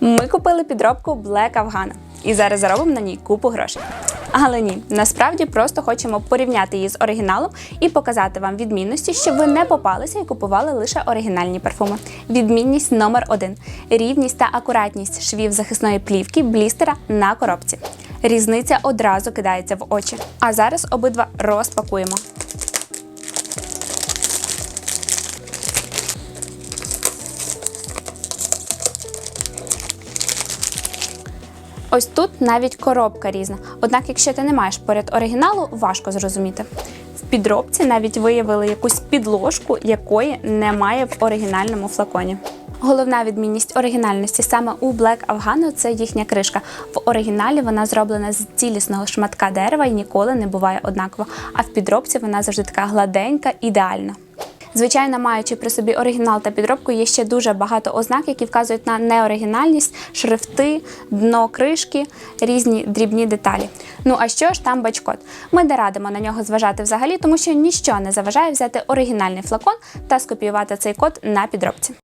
Ми купили підробку Black Afghana і зараз заробимо на ній купу грошей. Але ні, насправді просто хочемо порівняти її з оригіналом і показати вам відмінності, щоб ви не попалися і купували лише оригінальні парфуми. Відмінність номер один: рівність та акуратність швів захисної плівки блістера на коробці. Різниця одразу кидається в очі. А зараз обидва розпакуємо. Ось тут навіть коробка різна. Однак, якщо ти не маєш поряд оригіналу, важко зрозуміти. В підробці навіть виявили якусь підложку, якої немає в оригінальному флаконі. Головна відмінність оригінальності саме у Black Afghano – це їхня кришка. В оригіналі вона зроблена з цілісного шматка дерева і ніколи не буває однакова. А в підробці вона завжди така гладенька, ідеальна. Звичайно, маючи при собі оригінал та підробку, є ще дуже багато ознак, які вказують на неоригінальність, шрифти, дно кришки, різні дрібні деталі. Ну а що ж там бачкод? Ми не радимо на нього зважати взагалі, тому що ніщо не заважає взяти оригінальний флакон та скопіювати цей код на підробці.